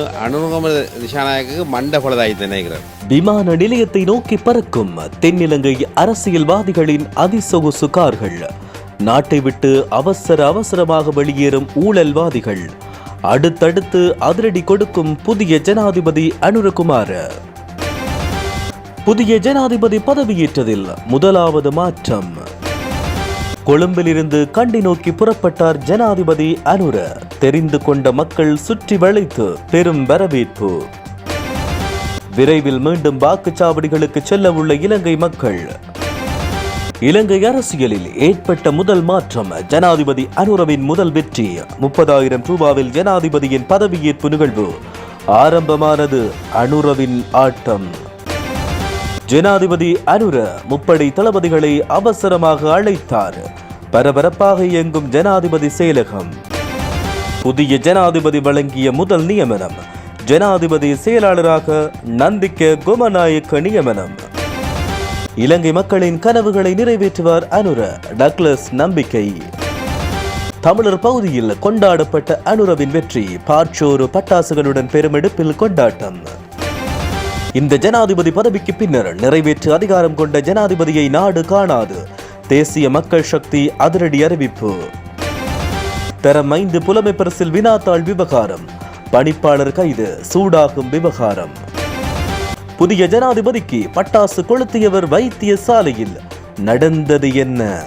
அனுகம திசாநாயக்கு மண்ட விமான நிலையத்தை நோக்கி பறக்கும் தென்னிலங்கை அரசியல்வாதிகளின் அதிசொகுசு கார்கள். நாட்டை விட்டு அவசர அவசரமாக வெளியேறும் ஊழல்வாதிகள். அடுத்தடுத்து அதிரடி கொடுக்கும் புதிய ஜனாதிபதி அனுரகுமார். புதிய ஜனாதிபதி பதவியேற்றதில் முதலாவது மாற்றம். கொழும்பிலிருந்து கண்டி நோக்கி புறப்பட்டார் ஜனாதிபதி அனுர. தெரிந்து கொண்ட மக்கள் சுற்றி வளைத்து பெரும் வரவேற்பு. விரைவில் மீண்டும் வாக்குச்சாவடிகளுக்கு செல்ல உள்ள இலங்கை மக்கள். இலங்கை அரசியலில் ஏற்பட்ட முதல் மாற்றம் ஜனாதிபதி அனுரவின் முதல் வெற்றி. முப்பதாயிரம் ரூபாவில் ஜனாதிபதியின் பதவியேற்பு நிகழ்வு. ஆரம்பமானது அனுரவின் ஆட்டம். ஜனாதிபதி அனுர முப்படை தளபதிகளை அவசரமாக அழைத்தார். பரபரப்பாக இயங்கும் ஜனாதிபதி செயலகம். புதிய ஜனாதிபதி வழங்கிய முதல் நியமனம் ஜனாதிபதி செயலாளராக நந்திக்க குமநாயக்க நியமனம். இலங்கை மக்களின் கனவுகளை நிறைவேற்றுவார் அனுர டக்ளஸ் நம்பிக்கை. தமிழர் பகுதியில் கொண்டாடப்பட்ட அனுரவின் வெற்றி பாட்சோறு பட்டாசுகளுடன் பெருமெடுப்பில் கொண்டாட்டம். இந்த ஜனாதிபதி பதவிக்கு பின்னர் நிறைவேற்று அதிகாரம் கொண்ட ஜனாதிபதியை நாடு காணாது. தேசிய மக்கள் சக்தி அதிரடி அறிவிப்பு. தரம் ஐந்து புலமை பரிசில் வினாத்தாள் விவகாரம். பணிப்பாளர் கைது சூடாகும் விவகாரம். புதிய ஜனாதிபதிக்கு பட்டாசு கொளுத்தியவர் வைத்திய சாலையில் நடந்தது என்ன?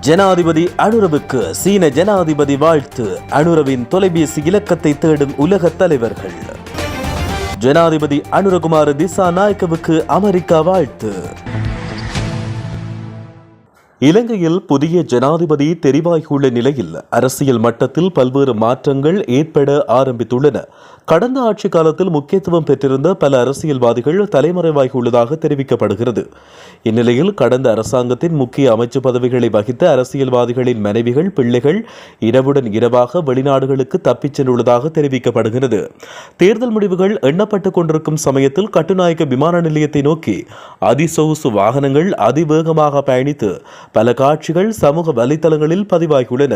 ஜனாதிபதி அனுரவுக்கு சீன ஜனாதிபதி வாழ்த்து. அனுரவின் தொலைபேசி இலக்கத்தை தேடும் உலக தலைவர்கள். ஜனாதிபதி அனுரகுமார் திசா நாயக்கவுக்கு அமெரிக்கா வாழ்த்து. இலங்கையில் புதிய ஜனாதிபதி தெரிவாகியுள்ள நிலையில் அரசியல் மட்டத்தில் பல்வேறு மாற்றங்கள் ஏற்பட ஆரம்பித்துள்ளன. கடந்த ஆட்சி காலத்தில் முக்கியத்துவம் பெற்றிருந்த பல அரசியல்வாதிகள் தலைமறைவாகியுள்ளதாக தெரிவிக்கப்படுகிறது. இந்நிலையில் கடந்த அரசாங்கத்தின் முக்கிய அமைச்சு பதவிகளை வகித்த அரசியல்வாதிகளின் மனைவிகள் பிள்ளைகள் இரவுடன் இரவாக வெளிநாடுகளுக்கு தப்பிச் சென்றுள்ளதாக தெரிவிக்கப்படுகிறது. தேர்தல் முடிவுகள் எண்ணப்பட்டுக் கொண்டிருக்கும் சமயத்தில் கட்டுநாயக்க விமான நிலையத்தை நோக்கி அதிசொகுசு வாகனங்கள் அதிவேகமாக பயணித்து பல காட்சிகள் சமூக வலைத்தளங்களில் பதிவாகியுள்ளன.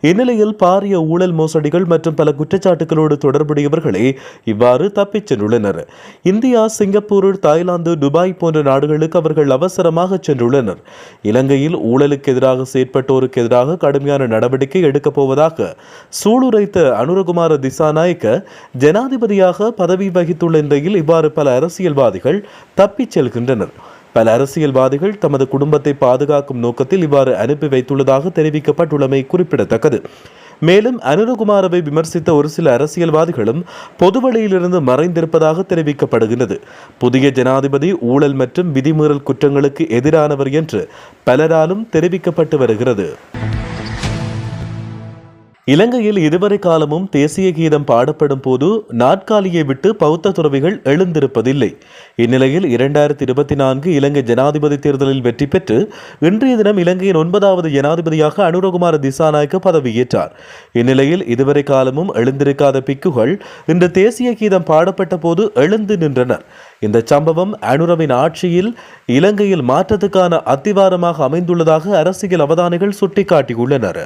இந்நிலையில் பாரிய ஊழல் மோசடிகள் மற்றும் பல குற்றச்சாட்டுகளோடு தொடர்புடையவர்களே இவ்வாறு தப்பிச் சென்றுள்ளனர். இந்தியா சிங்கப்பூர் தாய்லாந்து துபாய் போன்ற நாடுகளுக்கு அவர்கள் அவசரமாக சென்றுள்ளனர். இலங்கையில் ஊழலுக்கு எதிராக செயற்பட்டோருக்கு எதிராக கடுமையான நடவடிக்கை எடுக்கப் போவதாக சூளுரைத்த அனுரகுமார திசாநாயக்க ஜனாதிபதியாக பதவி வகித்துள்ள நிலையில் இவ்வாறு பல அரசியல்வாதிகள் தப்பிச் செல்கின்றனர். பல அரசியல்வாதிகள் தமது குடும்பத்தை பாதுகாக்கும் நோக்கத்தில் இவ்வாறு அனுப்பி வைத்துள்ளதாக தெரிவிக்கப்பட்டுள்ளமை குறிப்பிடத்தக்கது. மேலும் அனுரகுமாரவை விமர்சித்த ஒரு சில அரசியல்வாதிகளும் பொதுவழியிலிருந்து மறைந்திருப்பதாக தெரிவிக்கப்படுகிறது புதிய ஜனாதிபதி ஊழல் மற்றும் விதிமீறல் குற்றங்களுக்கு எதிரானவர் என்று பலராலும் தெரிவிக்கப்பட்டு வருகிறது. இலங்கையில் இதுவரை காலமும் தேசிய கீதம் பாடப்படும் போது நாட்காலியை விட்டு பௌத்த துறவிகள் எழுந்திருப்பதில்லை. இந்நிலையில் இரண்டாயிரத்தி இருபத்தி நான்கு இலங்கை ஜனாதிபதி தேர்தலில் வெற்றி பெற்று இன்றைய தினம் இலங்கையின் ஒன்பதாவது ஜனாதிபதியாக அனுரகுமார திசாநாயக்க பதவியேற்றார். இந்நிலையில் இதுவரை காலமும் எழுந்திருக்காத பிக்குகள் இன்று தேசிய கீதம் பாடப்பட்ட போது எழுந்து நின்றனர். இந்த சம்பவம் அனுரவின் ஆட்சியில் இலங்கையில் மாற்றத்துக்கான அத்திவாரமாக அமைந்துள்ளதாக அரசியல் அவதானிகள் சுட்டிக்காட்டியுள்ளனர்.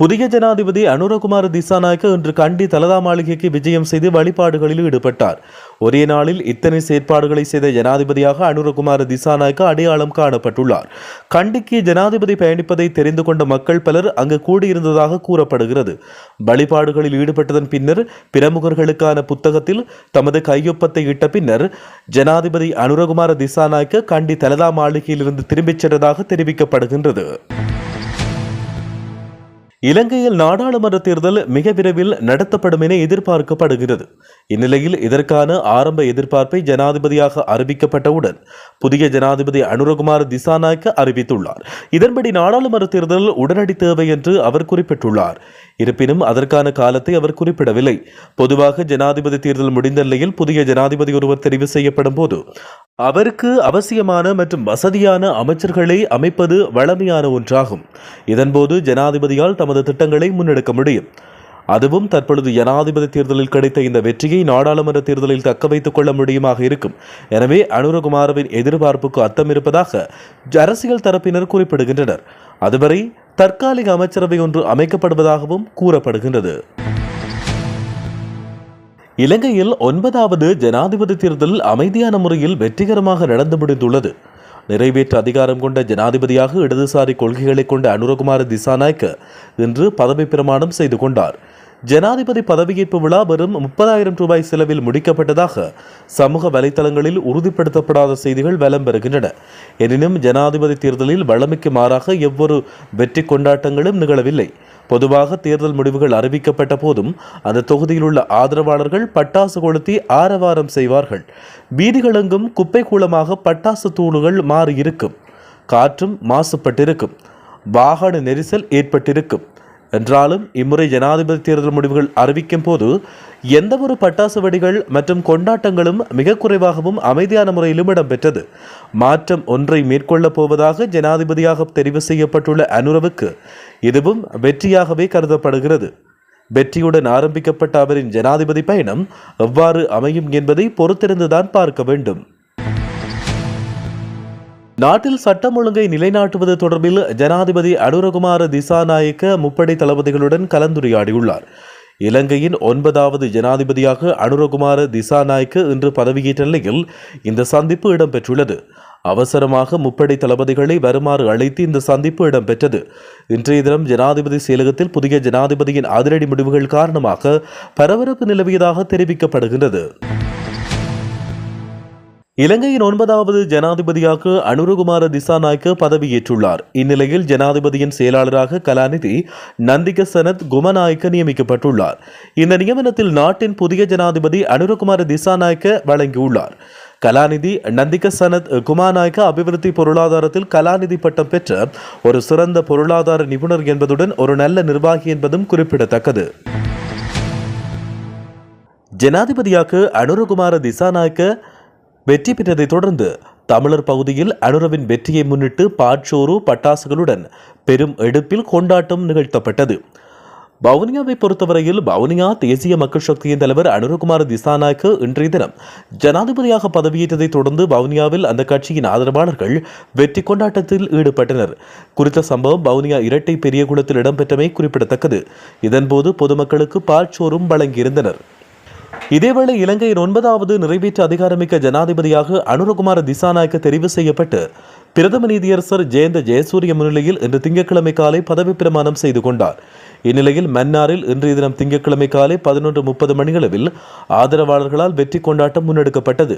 புதிய ஜனாதிபதி அனுரகுமார திசாநாயக்க இன்று கண்டி தலதா மாளிகைக்கு விஜயம் செய்து வழிபாடுகளில் ஈடுபட்டார். ஒரே நாளில் இத்தனை செயற்பாடுகளை செய்த ஜனாதிபதியாக அனுரகுமார திசாநாயக்க அடையாளம் காணப்பட்டுள்ளார். கண்டிக்கு ஜனாதிபதி பயணிப்பதை தெரிந்து கொண்ட மக்கள் பலர் அங்கு கூடியிருந்ததாக கூறப்படுகிறது. வழிபாடுகளில் ஈடுபட்டதன் பின்னர் பிரமுகர்களுக்கான புத்தகத்தில் தமது கையொப்பத்தை இட்ட பின்னர் ஜனாதிபதி அனுரகுமார திசாநாயக்க கண்டி தலதா மாளிகையிலிருந்து திரும்பிச் சென்றதாக தெரிவிக்கப்படுகின்றது. இலங்கையில் நாடாளுமன்ற தேர்தல் மிக விரைவில் நடத்தப்படும் என எதிர்பார்க்கப்படுகிறது. இந்நிலையில் இதற்கான ஆரம்ப எதிர்பார்ப்பை ஜனாதிபதியாக அறிவிக்கப்பட்டவுடன் புதிய ஜனாதிபதி அனுரகுமார் திசாநாயக்க அறிவித்துள்ளார். இதன்படி நாடாளுமன்ற தேர்தல் உடனடி தேவை என்று அவர் குறிப்பிட்டுள்ளார். இருப்பினும் அதற்கான காலத்தை அவர் குறிப்பிடவில்லை. பொதுவாக ஜனாதிபதி தேர்தல் முடிந்த நிலையில் புதிய ஜனாதிபதி ஒருவர் தெரிவு செய்யப்படும் போது அவருக்கு அவசியமான மற்றும் வசதியான அமைச்சர்களை அமைப்பது வழமையான ஒன்றாகும். இதன்போது ஜனாதிபதியால் தமது திட்டங்களை முன்னெடுக்க முடியும். அதுவும் தற்பொழுது ஜனாதிபதி தேர்தலில் கிடைத்த இந்த வெற்றியை நாடாளுமன்ற தேர்தலில் தக்க வைத்துக் கொள்ள முடியுமாக இருக்கும். எனவே அனுரகுமாரவின் எதிர்பார்ப்புக்கு அர்த்தம் இருப்பதாக அரசியல் தரப்பினர் குறிப்பிடுகின்றனர். அதுவரை தற்காலிக அமைச்சரவை ஒன்று அமைக்கப்படுவதாகவும் கூறப்படுகின்றது. இலங்கையில் ஒன்பதாவது ஜனாதிபதி தேர்தல் அமைதியான முறையில் வெற்றிகரமாக நடந்து முடிந்துள்ளது நிறைவேற்று அதிகாரம் கொண்ட ஜனாதிபதியாக இடதுசாரி கொள்கைகளை கொண்ட அனுரகுமார திசாநாயக்க இன்று பதவி பிரமாணம் செய்து கொண்டார். ஜனாதிபதி பதவியேற்பு விழா வெறும் முப்பதாயிரம் ரூபாய் செலவில் முடிக்கப்பட்டதாக சமூக வலைதளங்களில் உறுதிப்படுத்தப்படாத செய்திகள் வலம் பெறுகின்றன எனினும் ஜனாதிபதி தேர்தலில் வளமைக்கு மாறாக எவ்வொரு வெற்றி கொண்டாட்டங்களும் நிகழவில்லை. பொதுவாக தேர்தல் முடிவுகள் அறிவிக்கப்பட்ட போதும் அந்த தொகுதியில் உள்ள ஆதரவாளர்கள் பட்டாசு கொளுத்தி ஆரவாரம் செய்வார்கள். வீதிகளெங்கும் குப்பை கூலமாக பட்டாசு தூளுகள் மாறியிருக்கும். காற்றும் மாசுபட்டிருக்கும். வாகன நெரிசல் ஏற்பட்டிருக்கும். என்றாலும் இம்முறை ஜனாதிபதி தேர்தல் முடிவுகள் அறிவிக்கும் போது எந்தவொரு பட்டாசு வெடிகள் மற்றும் கொண்டாட்டங்களும் மிக குறைவாகவும் அமைதியான முறையிலும் இடம்பெற்றது. மாற்றம் ஒன்றை மேற்கொள்ளப் போவதாக ஜனாதிபதியாக தெரிவு செய்யப்பட்டுள்ள அனுரவுக்கு இதுவும் வெற்றியாகவே கருதப்படுகிறது. வெற்றியுடன் ஆரம்பிக்கப்பட்ட அவரின் ஜனாதிபதி பயணம் எவ்வாறு அமையும் என்பதை பொறுத்திருந்துதான் பார்க்க வேண்டும். நாட்டில் சட்டம் ஒழுங்கை நிலைநாட்டுவது தொடர்பில் ஜனாதிபதி அனுரகுமார திசாநாயக்க முப்படை தளபதிகளுடன் கலந்துரையாடியுள்ளார். இலங்கையின் ஒன்பதாவது ஜனாதிபதியாக அனுரகுமார திசாநாயக்க இன்று பதவியேற்ற நிலையில் இந்த சந்திப்பு இடம்பெற்றுள்ளது. அவசரமாக முப்படை தளபதிகளை வருமாறு அழைத்து இந்த சந்திப்பு இடம்பெற்றது. இன்றைய தினம் ஜனாதிபதி செயலகத்தில் புதிய ஜனாதிபதியின் அதிரடி முடிவுகள் காரணமாக பரபரப்பு நிலவியதாக தெரிவிக்கப்படுகிறது இலங்கையின் ஒன்பதாவது ஜனாதிபதியாக அனுரகுமார திசாநாயக்க பதவியேற்றுள்ளார். இந்நிலையில் ஜனாதிபதியின் செயலாளராக கலாநிதி நந்திக சனத் குமநாயக்க நியமிக்கப்பட்டுள்ளார். இந்த நியமனத்தில் நாட்டின் புதிய ஜனாதிபதி அனுரகுமார திசாநாயக்க வழங்கியுள்ளார். கலாநிதி நந்திக சனத் குமாநாயக்க அபிவிருத்தி பொருளாதாரத்தில் கலாநிதி பட்டம் பெற்ற ஒரு சிறந்த பொருளாதார நிபுணர் என்பதுடன் ஒரு நல்ல நிர்வாகி என்பதும் குறிப்பிடத்தக்கது. ஜனாதிபதியாக அனுரகுமார திசாநாயக்க வெற்றி பெற்றதைத் தொடர்ந்து தமிழர் பகுதியில் அனுரவின் வெற்றியை முன்னிட்டு பாட்சோறு பட்டாசுகளுடன் பெரும் எடுப்பில் கொண்டாட்டம் நிகழ்த்தப்பட்டது. வவுனியாவை பொறுத்தவரையில் வவுனியா தேசிய மக்கள் சக்தியின் தலைவர் அனுரகுமார் திசாநாயக்கு இன்றைய தினம் ஜனாதிபதியாக பதவியேற்றதைத் தொடர்ந்து வவுனியாவில் அந்த கட்சியின் ஆதரவாளர்கள் வெற்றி கொண்டாட்டத்தில் ஈடுபட்டனர். குறித்த சம்பவம் வவுனியா இரட்டை பெரியகுளத்தில் இடம்பெற்றமை குறிப்பிடத்தக்கது. இதன்போது பொதுமக்களுக்கு பால் சோறும் வழங்கியிருந்தனர். இதேவேளை இலங்கையின் ஒன்பதாவது நிறைவேற்று அதிகாரமிக்க ஜனாதிபதியாக அனுரகுமார திசாநாயக்க தெரிவு செய்யப்பட்டு பிரதம நீதியரசர் ஜெயந்த ஜெயசூரிய முன்னிலையில் இன்று திங்கட்கிழமை காலை பதவி பிரமாணம் செய்து கொண்டார். இந்நிலையில் மன்னாரில் இன்றைய தினம் திங்கட்கிழமை காலை பதினொன்று முப்பது மணியளவில் ஆதரவாளர்களால் வெற்றி கொண்டாட்டம் முன்னெடுக்கப்பட்டது.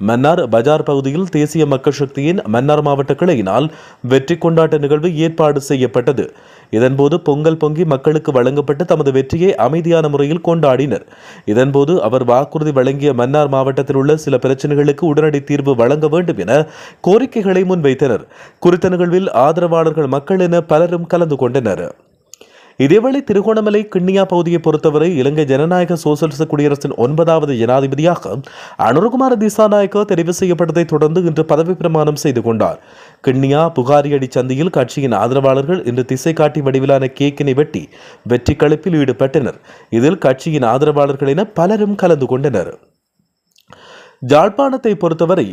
மன்னார் பஜார் பகுதியில் தேசிய மக்கள் சக்தியின் மன்னார் மாவட்ட கிளையினால் வெற்றி கொண்டாட்ட நிகழ்வு ஏற்பாடு செய்யப்பட்டது. இதன்போது பொங்கல் பொங்கி மக்களுக்கு வழங்கப்பட்டு தமது வெற்றியை அமைதியான முறையில் கொண்டாடினர். இதன்போது அவர் வாக்குறுதி வழங்கிய மன்னார் மாவட்டத்தில் உள்ள சில பிரச்சனைகளுக்கு உடனடி தீர்வு வழங்க வேண்டும் என கோரிக்கைகளை முன்வைத்தனர். குறித்த நிகழ்வில் ஆதரவாளர்கள் மக்கள் என பலரும் கலந்து கொண்டனர். இதேவேளை திருகோணமலை கிண்ணியா பகுதியை பொறுத்தவரை இலங்கை ஜனநாயக சோசலிச குடியரசின் ஒன்பதாவது ஜனாதிபதியாக அனுரகுமார திசாநாயக்க தெரிவு செய்யப்பட்டதை தொடர்ந்து இன்று பதவி பிரமாணம் செய்து கொண்டார். கிண்ணியா புகாரியடி சந்தியில் கட்சியின் ஆதரவாளர்கள் இன்று திசை காட்டி வடிவிலான கேக்கினை வெட்டி வெற்றி கழிப்பில் ஈடுபட்டனர். இதில் கட்சியின் ஆதரவாளர்கள் என பலரும் கலந்து கொண்டனர். ஜாழ்ப்பாணத்தை பொறுத்தவரை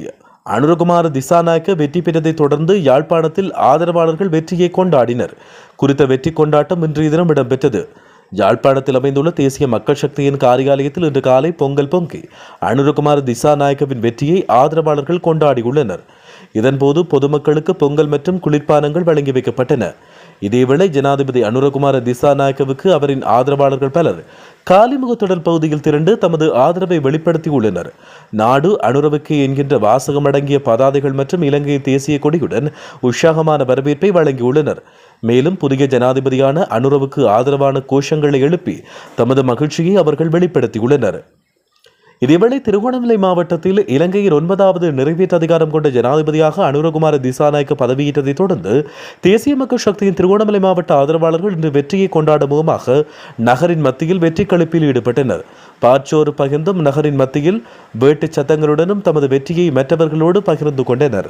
அனுரகுமார திசாநாயக்க வெற்றி பெற்றதை தொடர்ந்து யாழ்ப்பாணத்தில் ஆதரவாளர்கள் வெற்றியை கொண்டாடினர். குறித்த வெற்றி கொண்டாட்டம் இன்றைய தினம் இடம்பெற்றது. யாழ்ப்பாணத்தில் அமைந்துள்ள தேசிய மக்கள் சக்தியின் காரியாலயத்தில் இன்று காலை பொங்கல் பொங்கி அனுரகுமார திசாநாயக்கவின் வெற்றியை ஆதரவாளர்கள் கொண்டாடியுள்ளனர். இதன்போது பொதுமக்களுக்கு பொங்கல் மற்றும் குளிர்பானங்கள் வழங்கி வைக்கப்பட்டன. இதேவேளை ஜனாதிபதி அனுரகுமார திசாநாயக்கவுக்கு அவரின் ஆதரவாளர்கள் பலர் காலிமுகத்தொடர் பகுதியில் திரண்டு தமது ஆதரவை வெளிப்படுத்தியுள்ளனர். நாடு அனுரவுக்கு என்கின்ற வாசகம் அடங்கிய பதாதைகள் மற்றும் இலங்கை தேசிய கொடியுடன் உற்சாகமான வரவேற்பை வழங்கியுள்ளனர். மேலும் புதிய ஜனாதிபதியான அனுரவுக்கு ஆதரவான கோஷங்களை எழுப்பி தமது மகிழ்ச்சியை அவர்கள் வெளிப்படுத்தியுள்ளனர். இதேவேளை திருகோணமலை மாவட்டத்தில் இலங்கையின் ஒன்பதாவது நிறைவேற்று அதிகாரம் கொண்ட ஜனாதிபதியாக அனுரகுமார திசாநாயக்க பதவியேற்றதை தொடர்ந்து தேசிய மக்கள் சக்தியின் திருகோணமலை மாவட்ட ஆதரவாளர்கள் இன்று வெற்றியை கொண்டாடும் முகமாக நகரின் மத்தியில் வெற்றி கழிப்பில் ஈடுபட்டனர். பாச்சோறு பகிர்ந்தும் நகரின் மத்தியில் வேட்டுச் சத்தங்களுடனும் தமது வெற்றியை மற்றவர்களோடு பகிர்ந்து கொண்டனர்.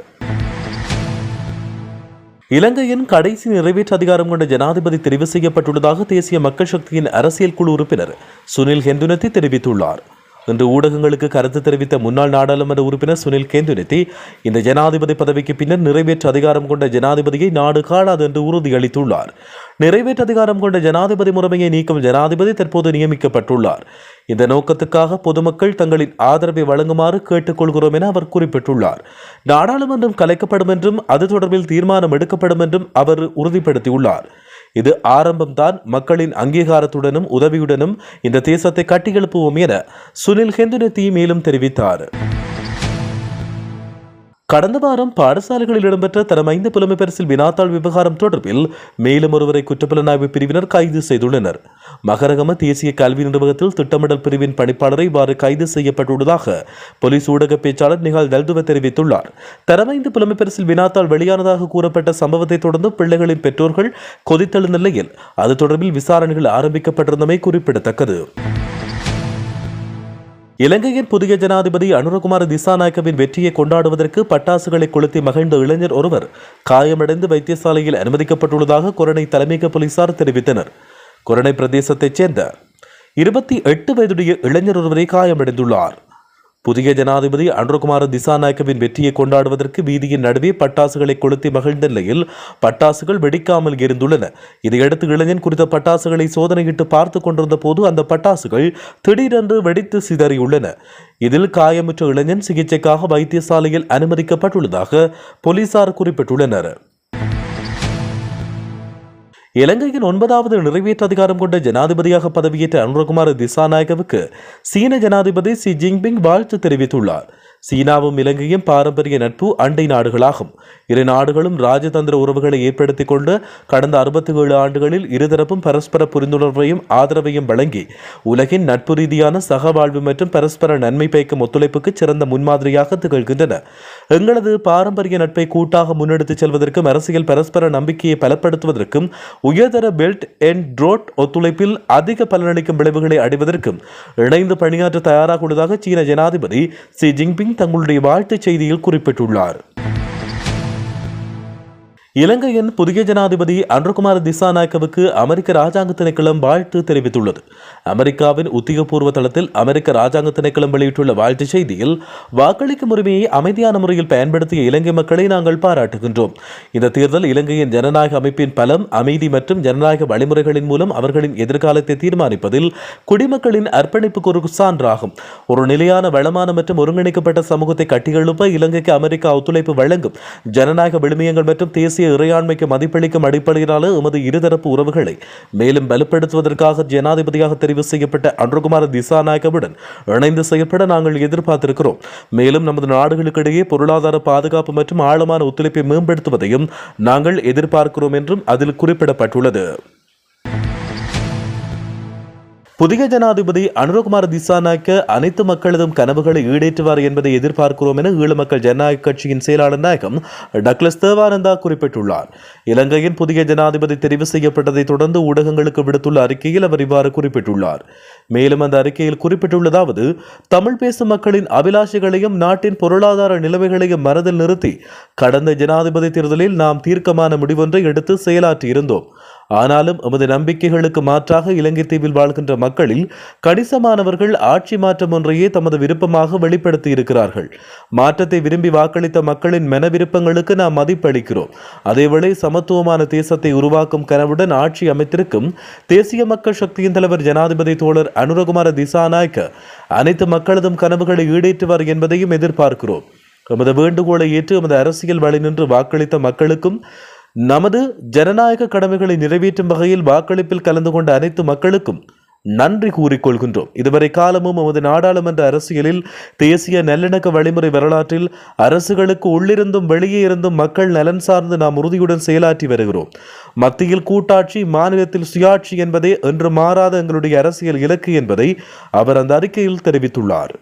இலங்கையின் கடைசி நிறைவேற்று அதிகாரம் கொண்ட ஜனாதிபதி தெரிவு செய்யப்பட்டுள்ளதாக தேசிய மக்கள் சக்தியின் அரசியல் குழு உறுப்பினர் சுனில் ஹெந்துனத்தி தெரிவித்துள்ளார். இன்று ஊடகங்களுக்கு கருத்து தெரிவித்த முன்னாள் நாடாளுமன்ற உறுப்பினர் சுனில் கேந்துனித்தி இந்த ஜனாதிபதி பதவிக்கு பின்னர் நிறைவேற்று அதிகாரம் கொண்ட ஜனாதிபதியை நாடு காணாது என்று உறுதியளித்துள்ளார். நிறைவேற்று அதிகாரம் கொண்ட ஜனாதிபதி முறைமையை நீக்கும் ஜனாதிபதி தற்போது நியமிக்கப்பட்டுள்ளார். இந்த நோக்கத்துக்காக பொதுமக்கள் தங்களின் ஆதரவை வழங்குமாறு கேட்டுக்கொள்கிறோம் என அவர் குறிப்பிட்டுள்ளார். நாடாளுமன்றம் கலைக்கப்படும் என்றும் அது தொடர்பில் தீர்மானம் எடுக்கப்படும் என்றும் அவர் உறுதிப்படுத்தியுள்ளார். இது ஆரம்பம்தான் மக்களின் அங்கீகாரத்துடனும் உதவியுடனும் இந்த தேசத்தை கட்டியெழுப்புவோம் என சுனில் ஹெந்துனத்தி மேலும் தெரிவித்தார். கடந்த வாரம் பாடசாலைகளில் இடம்பெற்ற தரம் ஐந்து புலமை பரிசில் வினாத்தாள் விவகாரம் தொடர்பில் மேலும் ஒருவரை குற்றப்புலனாய்வு பிரிவினர் கைது செய்துள்ளனர். மகரகம தேசிய கல்வி நிர்வாகத்தில் திட்டமிடல் பிரிவின் பணிப்பாளரை இவ்வாறு கைது செய்யப்பட்டுள்ளதாக போலீஸ் ஊடக பேச்சாளர் நிகால் தல்துவ தெரிவித்துள்ளார். தரமைந்து புலமை பரிசில் வினாத்தாள் வெளியானதாக கூறப்பட்ட சம்பவத்தை தொடர்ந்து பிள்ளைகளின் பெற்றோர்கள் கொதித்தெழுந்த நிலையில் அது தொடர்பில் விசாரணைகள் ஆரம்பிக்கப்பட்டிருந்தமை குறிப்பிடத்தக்கது. இலங்கையின் புதிய ஜனாதிபதி அனுரகுமார் திசாநாயக்கவின் வெற்றியை கொண்டாடுவதற்கு பட்டாசுகளை கொளுத்தி மகிழ்ந்த இளைஞர் ஒருவர் காயமடைந்து வைத்தியசாலையில் அனுமதிக்கப்பட்டுள்ளதாக கொரணை தலைமையக போலீசார் தெரிவித்தனர். கொரணை பிரதேசத்தைச் சேர்ந்த இருபத்தி எட்டு வயதுடைய இளைஞர் ஒருவரை காயமடைந்துள்ளார். புதிய ஜனாதிபதி அனுரகுமார திசாநாயக்கவின் வெற்றியை கொண்டாடுவதற்கு வீதியின் நடுவே பட்டாசுகளை கொளுத்தி மகிழ்ந்த நிலையில் பட்டாசுகள் வெடிக்காமல் இருந்துள்ளன. இதையடுத்து இளைஞன் குறித்த பட்டாசுகளை சோதனையிட்டு பார்த்து கொண்டிருந்த போது அந்த பட்டாசுகள் திடீரென்று வெடித்து சிதறியுள்ளன. இதில் காயமுற்ற இளைஞன் சிகிச்சைக்காக வைத்தியசாலையில் அனுமதிக்கப்பட்டுள்ளதாக போலீசார் குறிப்பிட்டுள்ளனர். இலங்கையின் ஒன்பதாவது நிறைவேற்று அதிகாரம் கொண்ட ஜனாதிபதியாக பதவியேற்ற அனுரகுமார திசாநாயகவுக்கு சீன ஜனாதிபதி ஷி ஜின்பிங் வாழ்த்து தெரிவித்துள்ளார். சீனாவும் இலங்கையும் பாரம்பரிய நட்பு அண்டை நாடுகளாகும். இரு நாடுகளும் ராஜதந்திர உறவுகளை ஏற்படுத்திக் கொண்டு கடந்த அறுபத்தி ஏழு ஆண்டுகளில் இருதரப்பும் பரஸ்பர புரிந்துணர்வையும் ஆதரவையும் வழங்கி உலகின் நட்பு ரீதியான சகவாழ்வு மற்றும் பரஸ்பர நன்மை பயக்கும் ஒத்துழைப்புக்கு சிறந்த முன்மாதிரியாக திகழ்கின்றன. எங்களது பாரம்பரிய நட்பை கூட்டாக முன்னெடுத்துச் செல்வதற்கும் அரசியல் பரஸ்பர நம்பிக்கையை பலப்படுத்துவதற்கும் உயர்தர பெல்ட் அண்ட் ரோட் ஒத்துழைப்பில் அதிக பலனளிக்கும் விளைவுகளை அடைவதற்கும் இணைந்து பணியாற்ற தயாராக உள்ளதாக சீன ஜனாதிபதி ஷி ஜின்பிங் தங்களுடைய வாழ்த்துச் செய்தியில் குறிப்பிட்டுள்ளார். இலங்கையின் புதிய ஜனாதிபதி அன்ருகுமார் திசாநாயக்கவுக்கு அமெரிக்க ராஜாங்க திணைக்களம் வாழ்த்து தெரிவித்துள்ளது. அமெரிக்காவின் உத்தியோகபூர்வ தளத்தில் அமெரிக்க ராஜாங்க திணைக்களம் வெளியிட்டுள்ள வாழ்த்துச் செய்தியில் வாக்களிக்கும் உரிமையை அமைதியான முறையில் பயன்படுத்திய இலங்கை மக்களை நாங்கள் பாராட்டுகின்றோம். இந்த தேர்தல் இலங்கையின் ஜனநாயக அமைப்பின் பலம் அமைதி மற்றும் ஜனநாயக வழிமுறைகளின் மூலம் அவர்களின் எதிர்காலத்தை தீர்மானிப்பதில் குடிமக்களின் அர்ப்பணிப்புக்கு ஒரு சான்றாகும். ஒரு நிலையான வளமான மற்றும் ஒருங்கிணைக்கப்பட்ட சமூகத்தை கட்டியெழுப்ப இலங்கைக்கு அமெரிக்கா ஒத்துழைப்பு வழங்கும். ஜனநாயக விழுமியங்கள் மற்றும் தேசிய இறையாண்மைக்கு மதிப்பளிக்கும் அடிப்படையிலான எமது இருதரப்பு உறவுகளை மேலும் வலுப்படுத்துவதற்காக ஜனாதிபதியாக தெரிவு செய்யப்பட்ட அன்றுகுமார திசாநாயகவுடன் இணைந்து செயல்பட நாங்கள் எதிர்பார்த்திருக்கிறோம். மேலும் நமது நாடுகளுக்கிடையே பொருளாதார பாதுகாப்பு மற்றும் ஆழமான ஒத்துழைப்பை மேம்படுத்துவதையும் நாங்கள் எதிர்பார்க்கிறோம் என்றும் அதில் குறிப்பிடப்பட்டுள்ளது. புதிய ஜனாதிபதி அனுரகுமார் திசாநாயக்க அனைத்து மக்களதும் கனவுகளை ஈடேற்றுவார் என்பதை எதிர்பார்க்கிறோம் என ஈழ மக்கள் ஜனநாயக கட்சியின் செயலாளர் நாயகம் டக்ளஸ் தேவானந்தா குறிப்பிட்டுள்ளார். இலங்கையின் புதிய ஜனாதிபதி தெரிவு செய்யப்பட்டதை தொடர்ந்து ஊடகங்களுக்கு விடுத்துள்ள அறிக்கையில் அவர் இவ்வாறு குறிப்பிட்டுள்ளார். மேலும் அந்த அறிக்கையில் குறிப்பிட்டுள்ளதாவது தமிழ் பேசும் மக்களின் அபிலாஷைகளையும் நாட்டின் பொருளாதார நிலைமைகளையும் மனதில் நிறுத்தி கடந்த ஜனாதிபதி தேர்தலில் நாம் தீர்க்கமான முடிவொன்றை எடுத்து செயலாற்றி இருந்தோம் ஆனாலும் எமது நம்பிக்கைகளுக்கு மாற்றாக இலங்கை தீவில் வாழ்கின்ற மக்களில் கணிசமானவர்கள் ஆட்சி மாற்றம் ஒன்றையே தமது விருப்பமாக வெளிப்படுத்தி இருக்கிறார்கள் மாற்றத்தை விரும்பி வாக்களித்த மக்களின் மன விருப்பங்களுக்கு நாம் மதிப்பளிக்கிறோம். அதேவேளை சமத்துவமான தேசத்தை உருவாக்கும் கனவுடன் ஆட்சி அமைத்திருக்கும் தேசிய மக்கள் சக்தியின் தலைவர் ஜனாதிபதி தோழர் அனுரகுமார திசாநாயக்க அனைத்து மக்களதும் கனவுகளை ஈடேற்றுவார் என்பதையும் எதிர்பார்க்கிறோம். எமது வேண்டுகோளை ஏற்று எமது அரசியல் வழி நின்று வாக்களித்த மக்களுக்கும் நமது ஜனநாயக கடமைகளை நிறைவேற்றும் வகையில் வாக்களிப்பில் கலந்து கொண்ட அனைத்து மக்களுக்கும் நன்றி கூறிக்கொள்கின்றோம். இதுவரை காலமும் நமது நாடாளுமன்ற அரசியலில் தேசிய நல்லிணக்க வழிமுறை வரலாற்றில் அரசுகளுக்கு உள்ளிருந்தும் வெளியே இருந்தும் மக்கள் நலன் சார்ந்து நாம் உறுதியுடன் செயலாற்றி வருகிறோம். மத்தியில் கூட்டாட்சி மாநிலத்தில் சுயாட்சி என்பதே என்று மாறாத எங்களுடைய அரசியல் இலக்கு என்பதை அவர் அந்த அறிக்கையில் தெரிவித்துள்ளார்.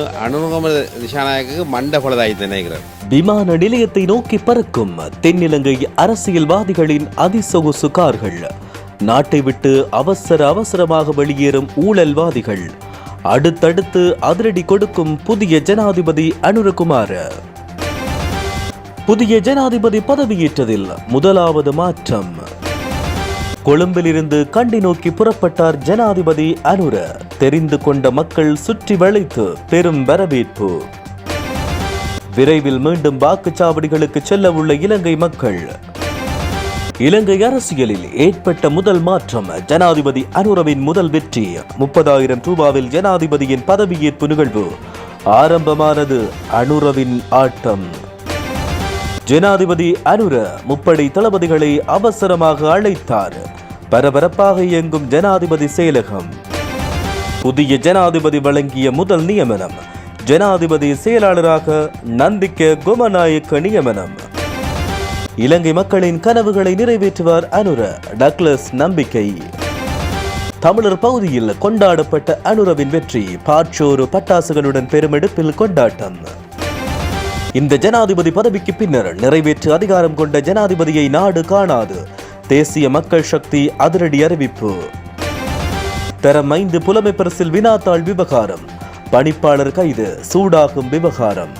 அனுரகுமார திசாநாயக்கு மண்ட விமான நிலையத்தை நோக்கி பறக்கும் தென்னிலங்கை அரசியல்வாதிகளின் அதிசொகுசு கார்கள். நாட்டை விட்டு அவசர அவசரமாக வெளியேறும் ஊழல்வாதிகள். அடுத்தடுத்து அதிரடி கொடுக்கும் புதிய ஜனாதிபதி அனுரகுமார். புதிய ஜனாதிபதி பதவியேற்றதில் முதலாவது மாற்றம். கொழும்பிலிருந்து கண்டி நோக்கி புறப்பட்டார் ஜனாதிபதி அனுர. தெரிந்து கொண்ட மக்கள் சுற்றி வளைத்து பெரும் வரவேற்பு. விரைவில் மீண்டும் வாக்குச்சாவடிகளுக்கு செல்ல உள்ள இலங்கை மக்கள். இலங்கை அரசியலில் ஏற்பட்ட முதல் மாற்றம் ஜனாதிபதி அனுரவின் முதல் வெற்றி. முப்பதாயிரம் ரூபாவில் ஜனாதிபதியின் பதவியேற்பு நிகழ்வு. ஆரம்பமானது அனுரவின் ஆட்டம். ஜனாதிபதி அனுர முப்படை தளபதிகளை அவசரமாக அழைத்தார். பரபரப்பாக இயங்கும் ஜனாதிபதி செயலகம். புதிய ஜனாதிபதி வழங்கிய முதல் நியமனம். ஜனாதிபதி செயலாளராக நந்திக்க குமநாயக்க நியமனம். இலங்கை மக்களின் கனவுகளை நிறைவேற்றுவார் அனுர டக்ளஸ் நம்பிக்கை. தமிழர் பகுதியில் கொண்டாடப்பட்ட அனுரவின் வெற்றி பாற்றோரு பட்டாசுகளுடன் பெருமெடுப்பில் கொண்டாட்டம். இந்த ஜனாதிபதி பதவிக்கு பின்னர் நிறைவேற்று அதிகாரம் கொண்ட ஜனாதிபதியை நாடு காணாது. தேசிய மக்கள் சக்தி அதிரடி அறிவிப்பு. தரம் ஐந்து புலமை பரிசில் வினாத்தாள் விவகாரம். பணிப்பாளர் கைது சூடாகும் விவகாரம்.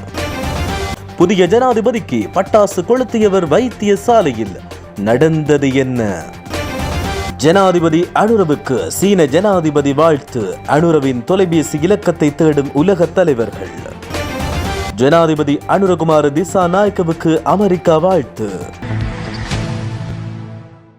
புதிய ஜனாதிபதிக்கு பட்டாசு கொளுத்தியவர் வைத்தியசாலையில் நடந்தது என்ன? ஜனாதிபதி அனுரவுக்கு சீன ஜனாதிபதி வாழ்த்து. அனுரவின் தொலைபேசி இலக்கத்தை தேடும் உலக தலைவர்கள். ஜனாதிபதி அனுரகுமார திசா நாயக்கவுக்கு அமெரிக்கா வாழ்த்து.